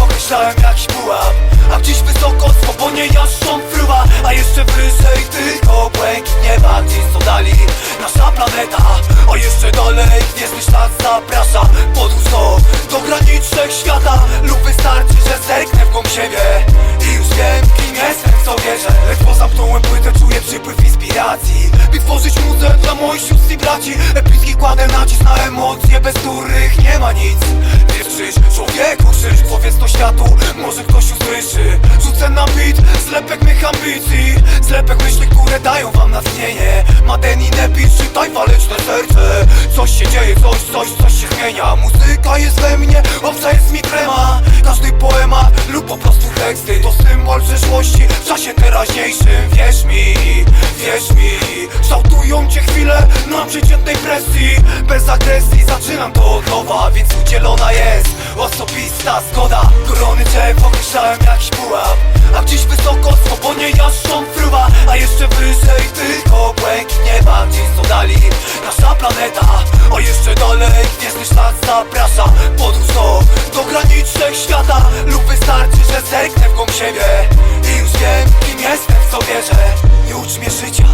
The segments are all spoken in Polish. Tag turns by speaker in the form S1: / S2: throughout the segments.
S1: określałem jakiś pułap. A gdzieś wysoko swobodnie jaszczą fruwa. A jeszcze wyżej tylko błękit nieba Gdzieś co dali. Nasza planeta A jeszcze dalej gwiezdny ślad zaprasza. Podróż do, do granic świata Lub wystarczy, że zerknę w głąb siebie sióstr i braci Epicki kładę nacisk na emocje, bez których nie ma nic. Wiesz krzyż, człowieku krzyż, powiedz to światu. Może ktoś usłyszy. Rzucę na beat, zlepek mych ambicji. Zlepek myśli, które dają wam natchnienie. Madeni Nebi, czytaj waleczne serce. Coś się dzieje, coś, coś, coś się zmienia. Muzyka jest we mnie, obca jest mi trema. Każdy poemat lub po prostu teksty. To symbol przeszłości w czasie teraźniejszym. Wierz mi, wierz mi Kształtują cię chwile na przeciętnej presji. Bez agresji zaczynam to od nowa Więc udzielona jest osobista zgoda. Korony drzew określałem jakiś pułap A gdzieś wysoko swobodnie jaszczą fruwa. A jeszcze wyżej tylko błękit nieba Gdzieś co dali. Nasza planeta A jeszcze dalej gwiezdny ślad zaprasza. Podróż do, do granic świata Lub wystarczy, że zerknę w głąb siebie. I już wiem kim jestem, w co wierzę. Nie ucz mnie życia,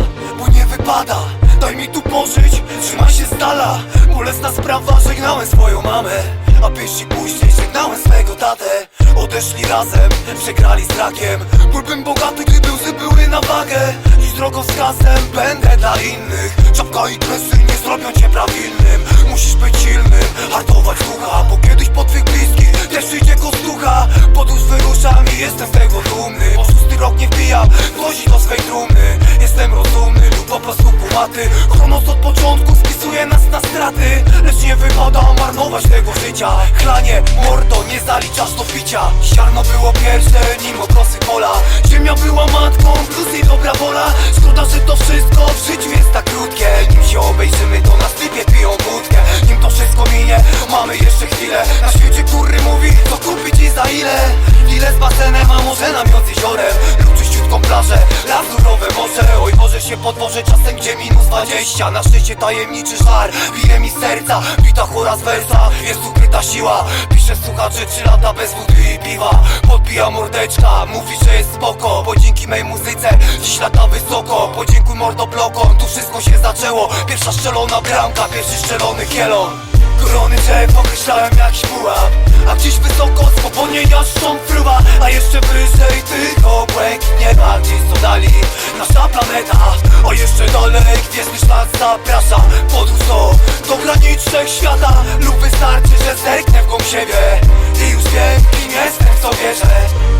S1: wypada. Daj mi tu pożyć, trzymaj się z dala. Bolesna sprawa, żegnałem swoją mamę. A pieści później żegnałem swego tatę. Odeszli razem, przegrali z rakiem Byłbym bogaty, gdyby łzy były na wagę. Dziś drogowskazem będę dla innych. Czapka i kresy nie zrobią cię prawilnym. Musisz być silnym, hartować ducha Bo kiedyś po twych bliskich też przyjdzie kostucha Podróż wyruszam i jestem z tego dumny. Bo szósty rok nie wbijam gwoździ do swej trumny. Jestem rozumny kumaty Chronos od początku spisuje nas na straty. Lecz nie wypada marnować tego życia. Chlanie, mordo, nie zaliczasz do picia. Ziarno było pierwsze, nim obrosy pola. Ziemia była matką, plus i dobra wola. Szkoda, że to wszystko w życiu jest tak krótkie. Nim się obejrzymy, to na stypie piją wódkę Nim to wszystko minie, mamy jeszcze chwilę. Na świecie, który mówi, co kupić i za ile. Ile z basenem, a może namiot z jeziorem się podworzę czasem, gdzie minus 20 Na szczęście tajemniczy żar, bije mi serca. Bita chora z wersa, jest ukryta siła. Piszę słuchaczy, trzy lata bez wody i piwa. Podbija mordeczka, mówi, że jest spoko. Bo dzięki mej muzyce, dziś lata wysoko. Podziękuj mordo blokom, tu wszystko się zaczęło. Pierwsza strzelona bramka, pierwszy strzelony kielon. Korony drzew określałem jakiś pułap a gdzieś wysoko spokojnie jaszczą fruwa A jeszcze wyżej tylko błękit nieba Gdzieś co dali. Nasza planeta O jeszcze dalej gwiezdny szlak zaprasza. Podróż do, do granicznych świata Lub wystarczy, że zerknę w głąb siebie. I już wiem kim jestem, co wierzę.